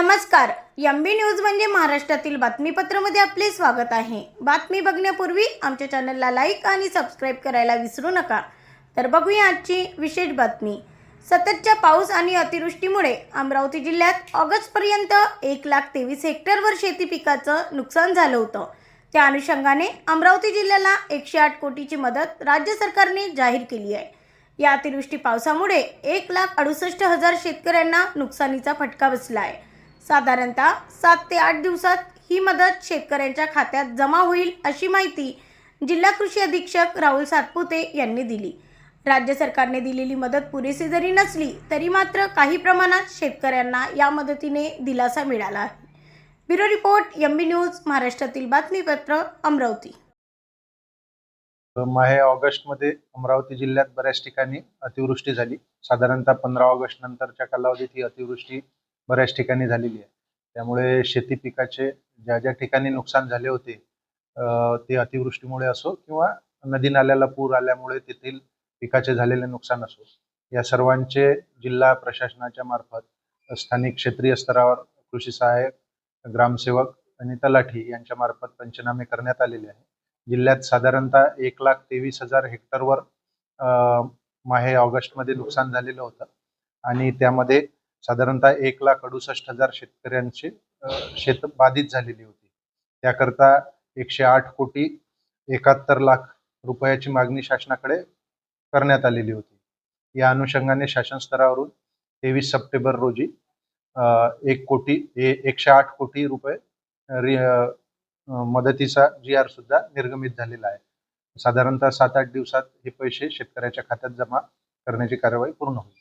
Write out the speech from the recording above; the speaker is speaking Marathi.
नमस्कार. एमबी न्यूज म्हणजे महाराष्ट्रातील बातमीपत्रामध्ये आपले स्वागत आहे. बातमी बघण्यापूर्वी आमच्या चॅनलला लाईक आणि सबस्क्राईब करायला विसरू नका. तर बघूया आजची विशेष बातमी. सततच्या पाऊस आणि अतिवृष्टीमुळे अमरावती जिल्ह्यात ऑगस्टपर्यंत एक लाख तेवीस हेक्टरवर शेती पिकाचं नुकसान झालं होतं. त्या अनुषंगाने अमरावती जिल्ह्याला एकशे आठ कोटीची मदत राज्य सरकारने जाहीर केली आहे. या अतिवृष्टी पावसामुळे एक लाख अडुसष्ट हजार शेतकऱ्यांना नुकसानीचा फटका बसला आहे. साधारणतः सात ते आठ दिवसात ही मदत शेतकऱ्यांच्या खात्यात जमा होईल अशी माहिती जिल्हा कृषी अधीक्षक राहुल सातपुते यांनी दिली. राज्य सरकारने दिलेली मदत पुरेशी जरी नसली तरी मात्र काही प्रमाणात शेतकऱ्यांना या मदतीने दिलासा मिळाला आहे. ब्युरो रिपोर्ट एमबी न्यूज महाराष्ट्रातील बातमीपत्र अमरावती. माहे ऑगस्टमध्ये अमरावती जिल्ह्यात बऱ्याच ठिकाणी अतिवृष्टी झाली. साधारणतः पंधरा ऑगस्ट नंतरच्या कालावधीत ही अतिवृष्टी बऱ्याच ठिकाणी झालेली आहे. त्यामुळे शेती पिकाचे ज्या ज्या ठिकाणी नुकसान झाले होते ते अतिवृष्टीमुळे असो किंवा नदी नाल्याला पूर आल्यामुळे तेथील पिकाचे झालेले नुकसान असो या सर्वांचे जिल्हा प्रशासनाच्या मार्फत स्थानिक क्षेत्रीय स्तरावर कृषी सहाय्यक ग्रामसेवक आणि तलाठी यांच्या मार्फत पंचनामे करण्यात आलेले आहे. जिल्ह्यात साधारणतः एक लाख तेवीस हजार हेक्टरवर माहे ऑगस्टमध्ये नुकसान झालेलं होतं आणि त्यामध्ये साधारणतः एक लाख अडुसष्ट हजार शेतकऱ्यांची शेत बाधित झालेली होती. त्याकरता एकशे आठ कोटी एकाहत्तर लाख रुपयाची मागणी शासनाकडे करण्यात आलेली होती. या अनुषंगाने शासन स्तरावरून तेवीस सप्टेंबर रोजी एक कोटी एकशे आठ कोटी रुपये मदतीचा जी आर सुद्धा निर्गमित झालेला आहे. साधारणतः सात आठ दिवसात हे पैसे शेतकऱ्याच्या खात्यात जमा करण्याची कारवाई पूर्ण होईल.